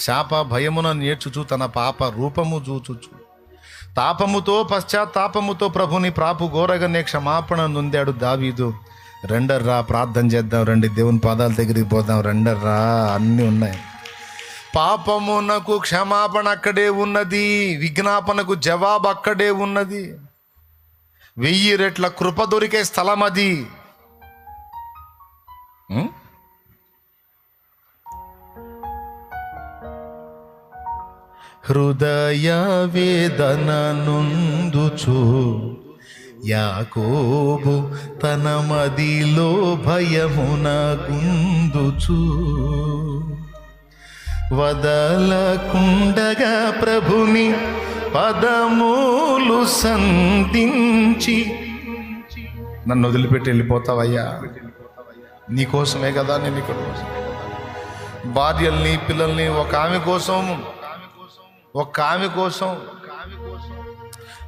శాప భయమున నేర్చుచు తన పాప రూపము చూచుచు తాపముతో పశ్చాత్తాపముతో ప్రభుని ప్రాపు గోరగనే క్షమాపణ నొందాడు దావీదు. రెండర్రా ప్రార్థన చేద్దాం రండి దేవుని పాదాల దగ్గరికి పోదాం. రెండర్రా అన్నీ ఉన్నాయి. పాపమునకు క్షమాపణ అక్కడే ఉన్నది విజ్ఞాపనకు జవాబు అక్కడే ఉన్నది. వెయ్యి రెట్ల కృప దొరికే స్థలం అది హృదయ వేదన నుందుచు యాకోబు తన మదిలో భయమున గుందుచు వదలకుండగా ప్రభుని పదమూలు సంధించి నన్ను వదిలిపెట్టి వెళ్ళిపోతావయ్యా. నీకోసమే కదా నేను ఇక్కడ. భార్యల్ని పిల్లల్ని ఒక ఆమె కోసం ఒక ఆమె కోసం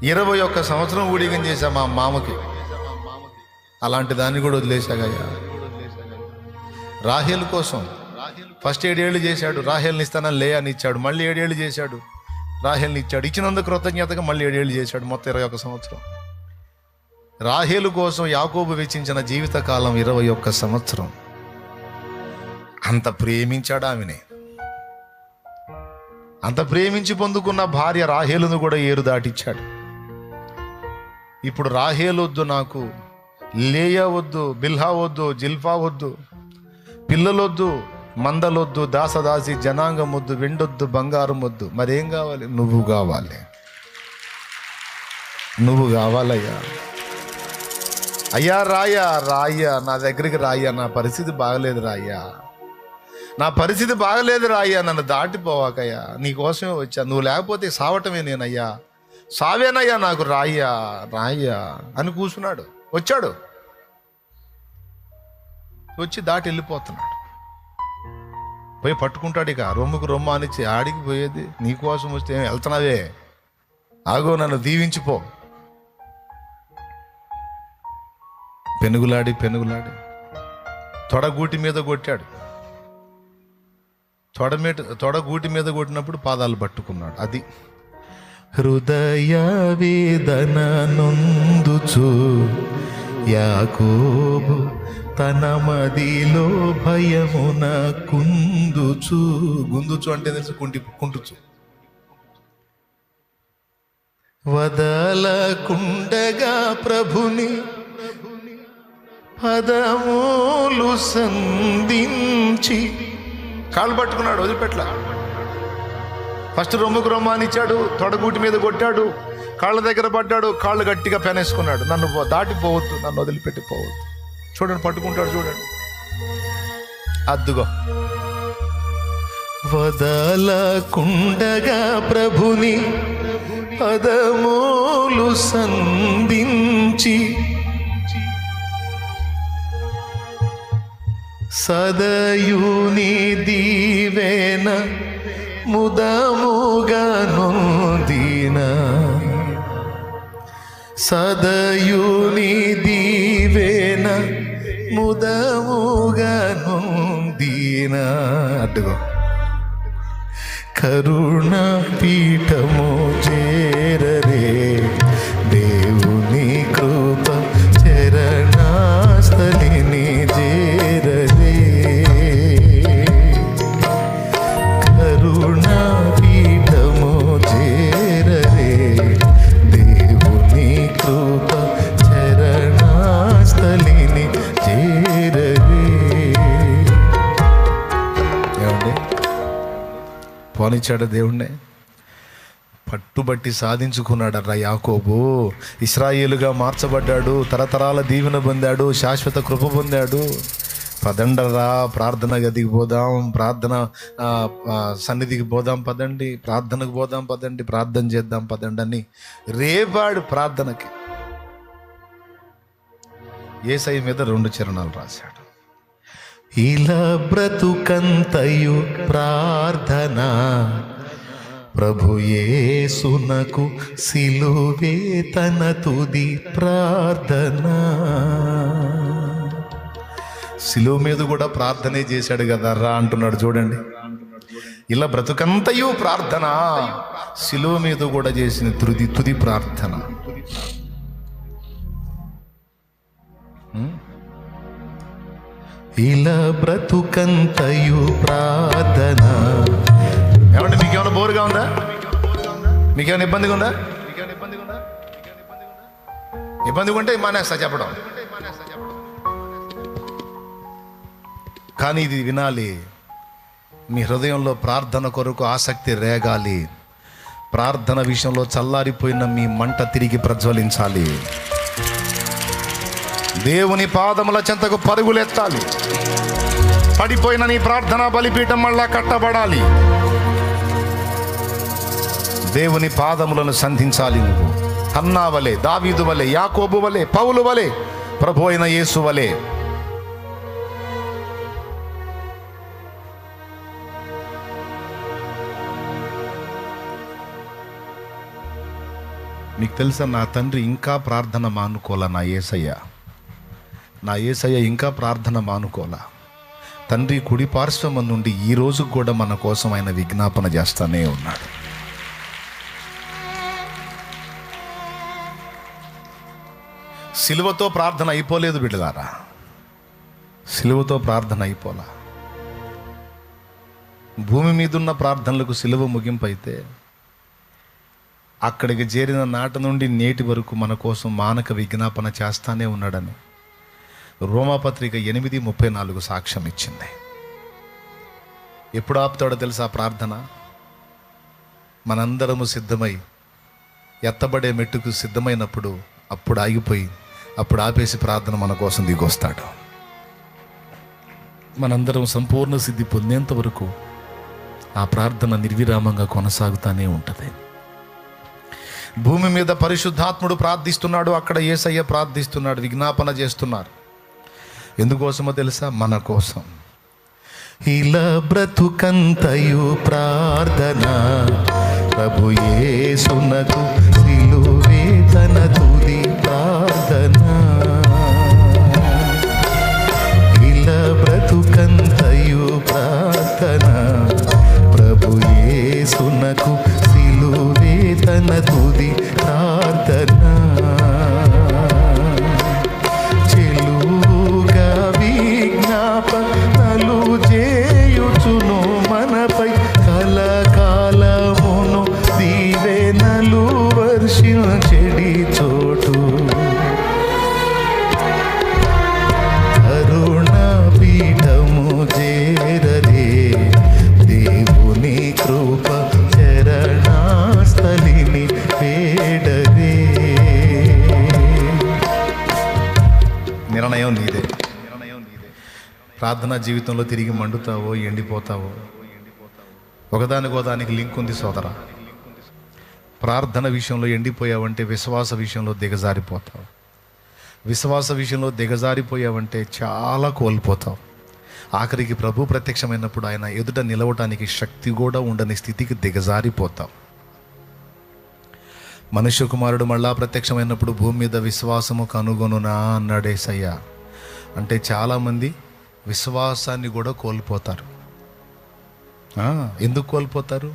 ఇరవై ఒక్క సంవత్సరం ఊడిగం చేశా మా మామకి. అలాంటి దాన్ని కూడా వదిలేశాగయ్యా రాహేల్ కోసం ఫస్ట్ ఏడేళ్ళు చేశాడు. రాహేల్ని ఇస్తానని లేయాని ఇచ్చాడు. మళ్ళీ ఏడేళ్ళు చేశాడు. రాహేల్ని ఇచ్చాడు. ఇచ్చినందుకు కృతజ్ఞతగా మళ్ళీ ఏడేళ్ళు చేశాడు మొత్తం ఇరవై ఒక్క సంవత్సరం. రాహేలు కోసం యాకోబు వెచ్చించిన జీవితకాలం ఇరవై ఒక్క సంవత్సరం. అంత ప్రేమించాడు ఆమెని. అంత ప్రేమించి పొందుకున్న భార్య రాహేలును కూడా ఏరు దాటిచ్చాడు. ఇప్పుడు రాహేలొద్దు నాకు లేయా వద్దు బిల్హా వద్దు జిల్ఫా వద్దు పిల్లలొద్దు మందలొద్దు దాసదాసి జనాంగం వద్దు వెండొద్దు బంగారం వద్దు. మరేం కావాలి? నువ్వు కావాలి. నువ్వు కావాలయ్యా. అయ్యా రాయా రాయ్యా నా దగ్గరికి రాయ్యా నా పరిస్థితి బాగలేదు రాయ్యా నా పరిస్థితి బాగలేదు రాయ్యా నన్ను దాటిపోవాకయ్యా. నీకోసమే వచ్చా. నువ్వు లేకపోతే సావటమే నేనయ్యా. సావేనయ్యా నాకు రాయ్యా రాయ్యా అని కూర్చున్నాడు వచ్చాడు. వచ్చి దాటి వెళ్ళిపోతున్నాడు. పోయి పట్టుకుంటాడు ఇక. రొమ్ముకు రొమ్మ అనిచ్చి ఆడికి పోయేది. నీకోసం వస్తే ఏం వెళ్తున్నావే? ఆగో నన్ను దీవించిపో పెనుగులాడి పెనుగులాడి. తొడగూటి మీద కొట్టాడు. తొడ మీద తొడగూటి మీద కొట్టినప్పుడు పాదాలు పట్టుకున్నాడు. అది హృదయ వేదన నొందుచు యాకోబు తన మదిలో భయమున కుందుచు. గుందుచు అంటే తెలుసు? కుంటి కుంటుచు. వదలకుండగా ప్రభుని పదములు సంధించి కాళ్ళు పట్టుకున్నాడు వదిలిపెట్ల ఫస్ట్ రొమ్ముకు రొమ్మ అనిచ్చాడు తొడగూటి మీద కొట్టాడు కాళ్ళ దగ్గర పడ్డాడు కాళ్ళు గట్టిగా పెనేసుకున్నాడు. నన్ను దాటిపోవద్దు నన్ను వదిలిపెట్టి పోవద్దు చూడండి పట్టుకుంటాడు చూడండి. అద్దుగో. వదలకుండగా ప్రభుని పదమూలు సంధించి సదయుని దీవేన ముదముగా నొందిన సదయుని దీవేన ముదముగా నొందిన అడ్డుగో కరుణ పీఠము పోనిచ్చాడు దేవుణ్ణి. పట్టుబట్టి సాధించుకున్నాడర్రా యాకోబు. ఇస్రాయేలుగా మార్చబడ్డాడు తరతరాల దీవెన పొందాడు శాశ్వత కృప పొందాడు. పదండరా ప్రార్థన గదికి పోదాం ప్రార్థన సన్నిధికి పోదాం పదండి ప్రార్థనకు పోదాం పదండి ప్రార్థన చేద్దాం పదండి అని రేపాడు ప్రార్థనకి. ఏసై మీద రెండు చరణాలు రాశాడు. ఇలా బ్రతుకంతయు ప్రార్థన. ప్రభుయే సునకు సిలువే తన తుది ప్రార్థన. సిలువ మీద కూడా ప్రార్థనే చేశాడు కదా రా అంటున్నాడు చూడండి. ఇలా బ్రతుకంతయు ప్రార్థన సిలువ మీద కూడా చేసిన తుది తుది ప్రార్థన. ఇలా బ్రతుకంతయు ప్రార్థన. ఏమంటే మీకేమైనా బోరుగా ఉందా? మీకేమైనా ఇబ్బందిగా ఉందా? ఇబ్బందిగా ఉంటే మానేస్తా చెప్పడం. కానీ ఇది వినాలి. మీ హృదయంలో ప్రార్థన కొరకు ఆసక్తి రేగాలి. ప్రార్థన విషయంలో చల్లారిపోయిన మీ మంట తిరిగి ప్రజ్వలించాలి. దేవుని పాదముల చెంతకు పరుగులెత్తాలి పడిపోయిన నీ ప్రార్థన బలిపీఠం మళ్ళా కట్టబడాలి. దేవుని పాదములను సంధించాలి నువ్వు. అన్నా వలె దావీదు వలె యాకోబు వలె పౌలు వలె ప్రభు అయిన యేసు వలె. మీకు తెలుసా నా తండ్రి ఇంకా ప్రార్థన మానుకోల నా ఏసయ్య? నా ఏసయ్య ఇంకా ప్రార్థన మానుకోల. తండ్రి కుడి పార్శ్వం నుండి ఈ రోజు కూడా మన కోసం ఆయన విజ్ఞాపన చేస్తానే ఉన్నాడు. సిలువతో ప్రార్థన అయిపోలేదు బిడ్డలారా. సిలువతో ప్రార్థన అయిపోలా. భూమి మీదున్న ప్రార్థనలకు సిలువ ముగింపు అయితే అక్కడికి చేరిన నాటి నుండి నేటి వరకు మన కోసం మానక విజ్ఞాపన చేస్తానే ఉన్నాడని రోమాపత్రిక ఎనిమిది ముప్పై నాలుగు సాక్ష్యం ఇచ్చింది. ఎప్పుడు ఆపుతాడో తెలుసా ప్రార్థన? మనందరము సిద్ధమై ఎత్తబడే మెట్టుకు సిద్ధమైనప్పుడు అప్పుడు ఆగిపోయి అప్పుడు ఆపేసి ప్రార్థన మన కోసం దిగొస్తాడు. మనందరం సంపూర్ణ సిద్ధి పొందేంత వరకు ఆ ప్రార్థన నిర్విరామంగా కొనసాగుతూనే ఉంటుంది. భూమి మీద పరిశుద్ధాత్ముడు ప్రార్థిస్తున్నాడు అక్కడ ఏసయ్య ప్రార్థిస్తున్నాడు విజ్ఞాపన చేస్తున్నారు. ఎందుకోసమో తెలుసా? మన కోసం. ఇలా బ్రతుకంతయు ప్రార్థన. ప్రభు యేసునకు సిలువే తన తుది ప్రార్థన. ఇలా బ్రతుకంతయు ప్రార్థన. ప్రభు యేసునకు సిలువే తన తుది ప్రార్థన. మనపై కలకాలమును దీవెనలు వర్షించెడి చోటు. కరుణ పీఠము చేరదే దేవుని కృప చరణాస్థలిని పేడరే నిర్ణయం నీదే. ప్రార్థనా జీవితంలో తిరిగి మండుతావో ఎండిపోతావో ఒకదానికోదానికి లింక్ ఉంది సోదర. ప్రార్థన విషయంలో ఎండిపోయావంటే విశ్వాస విషయంలో దిగజారిపోతావు. విశ్వాస విషయంలో దిగజారిపోయావంటే చాలా కోల్పోతావు. ఆఖరికి ప్రభు ప్రత్యక్షమైనప్పుడు ఆయన ఎదుట నిలవటానికి శక్తి కూడా ఉండని స్థితికి దిగజారిపోతావు. మనుష్య కుమారుడు మళ్ళా ప్రత్యక్షమైనప్పుడు భూమి మీద విశ్వాసము కనుగొనునా అన్నాడేసయ్యా. అంటే చాలామంది విశ్వాసాన్ని కూడా కోల్పోతారు. ఎందుకు కోల్పోతారు?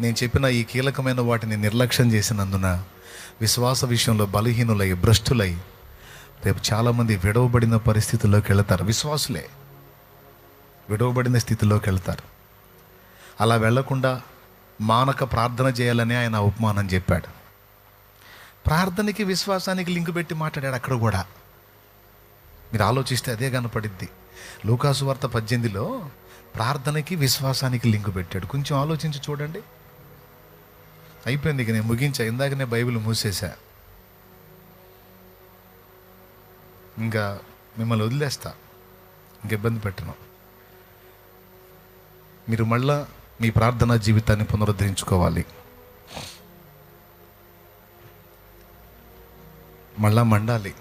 నేను చెప్పిన ఈ కీలకమైన వాటిని నిర్లక్ష్యం చేసినందున విశ్వాస విషయంలో బలహీనులై భ్రష్టులై రేపు చాలామంది విడవబడిన పరిస్థితుల్లోకి వెళతారు. విశ్వాసులే విడవబడిన స్థితిలోకి వెళతారు. అలా వెళ్ళకుండా మానక ప్రార్థన చేయాలని ఆయన ఉపమానం చెప్పాడు. ప్రార్థనకి విశ్వాసానికి లింక్ పెట్టి మాట్లాడాడు అక్కడ కూడా. మీరు ఆలోచిస్తే అదే కనపడిద్ది. లూకాసు వార్త పద్దెనిమిదిలో ప్రార్థనకి విశ్వాసానికి లింక్ పెట్టాడు. కొంచెం ఆలోచించి చూడండి. అయిపోయింది ఇక నేను ముగించా. ఇందాకనే బైబిల్ మూసేశా. ఇంకా మిమ్మల్ని వదిలేస్తా. ఇంక ఇబ్బంది పెట్టను. మీరు మళ్ళా మీ ప్రార్థనా జీవితాన్ని పునరుద్ధరించుకోవాలి. మళ్ళా మండాలి.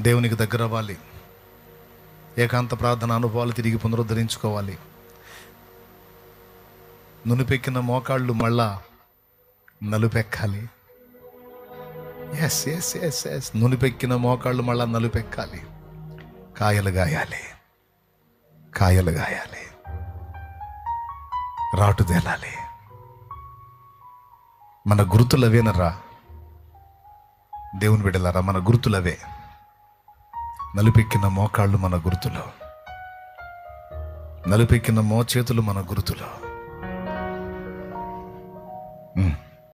దేవునికి దగ్గర అవ్వాలి ఏకాంత ప్రార్థన అనుభవాలు తిరిగి పునరుద్ధరించుకోవాలి. నునుపెక్కిన మోకాళ్ళు మళ్ళా నలుపెక్కాలి. ఎస్ ఎస్ ఎస్ ఎస్ నునుపెక్కిన మోకాళ్ళు మళ్ళా నలుపెక్కాలి. కాయలు గాయాలి. కాయలు గాయాలి. రాటుదేలాలి మన గుర్తులవేనరా? దేవుని బిడ్డలారా మన గుర్తులవే. నలిపెక్కిన మోకాళ్ళు మన గుర్తులు. నలిపెక్కిన మోచేతులు మన గుర్తులు.